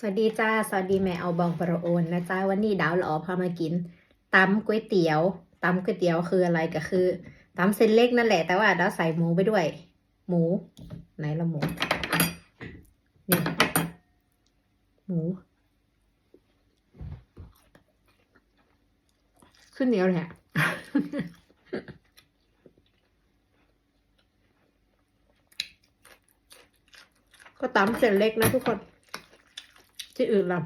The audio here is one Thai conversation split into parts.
สวัสดีจ้า สวัสดีแม่เอาบองประโอนนะจ้าวันนี้ดาวหลอพามากินตำก๋วยเตี๋ยวตำก๋วยเตี๋ยวคืออะไรก็คือตำเส้นเล็กนั่นแหละแต่ว่าดาวใส่หมูไปด้วย หมู ไหนละหมูนี่หมู ขึ้นเหนียวแหละก็ตำเส้นเล็กนะทุกคน ที่อื่นล่ะ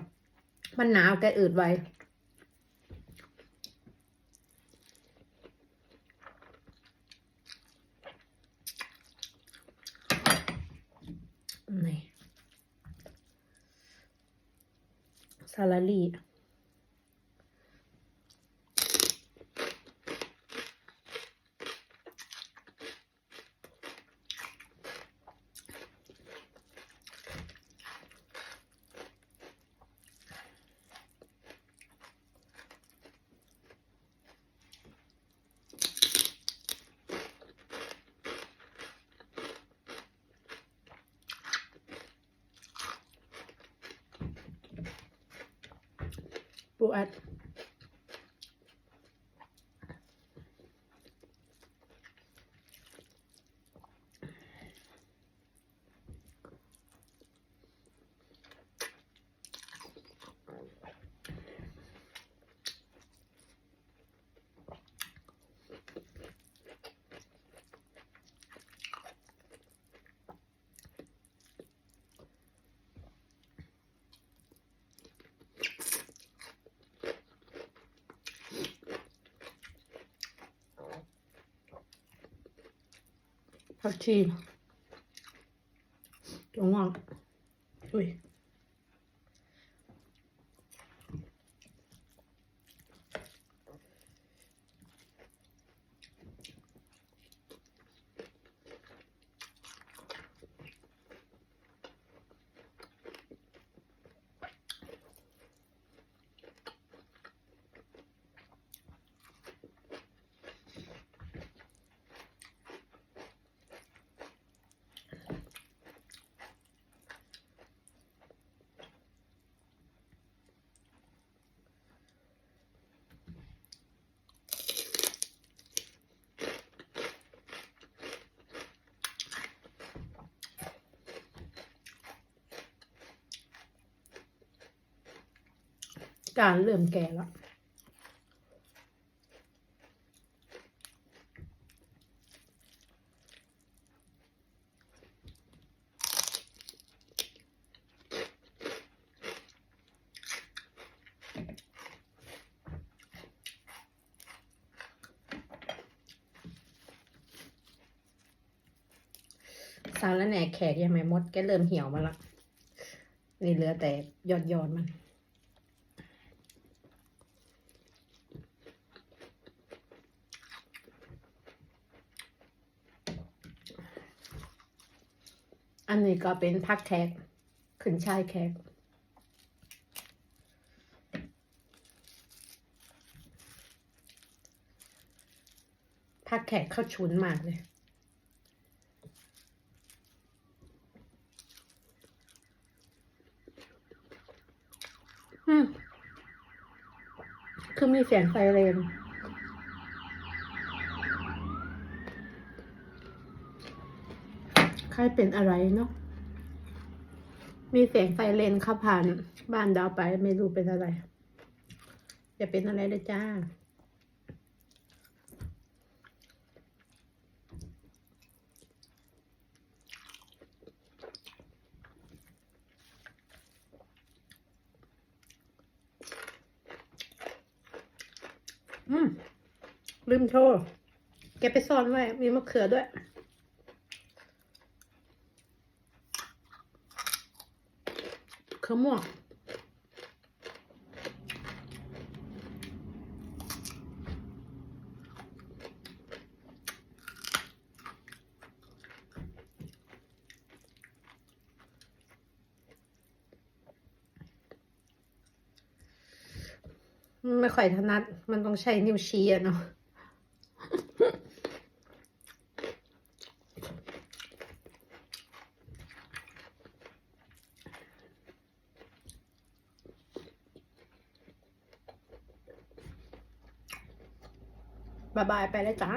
มันหนาวแกอืดไว้นี่ซาลาลี่ ปูอั ผักชีถั่วงอกอุ้ย การเริ่มแก่แล้วสารและแหน่แขกยังไม่มดแกเริ่มเหี่ยวมาละนี่เหลือแต่ยอดยอดมัน อันนี้ก็เป็นพักแขกขึ้นชายแขกพักแขกเข้าชุนมากเลยคือมีเสียงไซเรน ใครเป็นอะไรเนาะ มีเสียงไซเรนขับผ่านบ้านดาวไปไม่รู้เป็นอะไรจะเป็นอะไรเลยจ้าอืมลืมโชว์แกไปซ่อนไว้ มีมะเขือด้วย เขือม่วงไม่ค่อยถนัด มันต้องใช้นิ้วชี้อะเนาะ บ๊ายบายไปแล้วจ้า